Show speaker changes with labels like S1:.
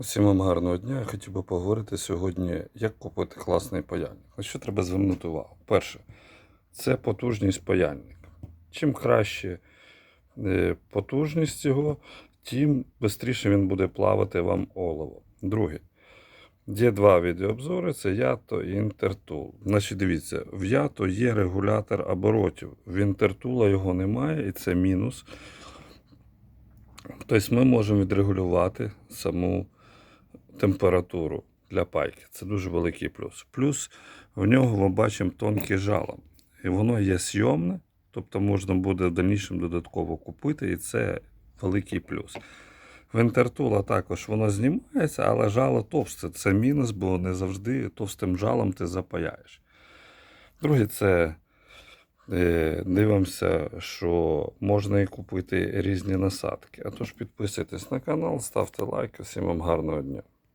S1: Усім вам гарного дня. Я хотів би поговорити сьогодні, як купити класний паяльник. На що треба звернути увагу? Перше, це потужність паяльника. Чим краще е, потужність його, тим швидше він буде плавати вам олово. Друге, є два відеообзори: це Ято і Інтертул. Значить, дивіться, в Ято є регулятор оборотів. В Інтертула його немає, і це мінус. Тобто ми можемо відрегулювати саму температуру для пайки. Це дуже великий плюс. Плюс в нього ми бачимо тонкий жалом. І воно є сйомне, тобто можна буде в дальнішому додатково купити, і це великий плюс. В інтертула також воно знімається, але жало товсте. Це мінус, бо не завжди товстим жалом ти запаяєш. Друге, це е, дивимося, що можна і купити різні насадки. А тож підписуйтесь на канал, ставте лайк. Всім вам гарного дня.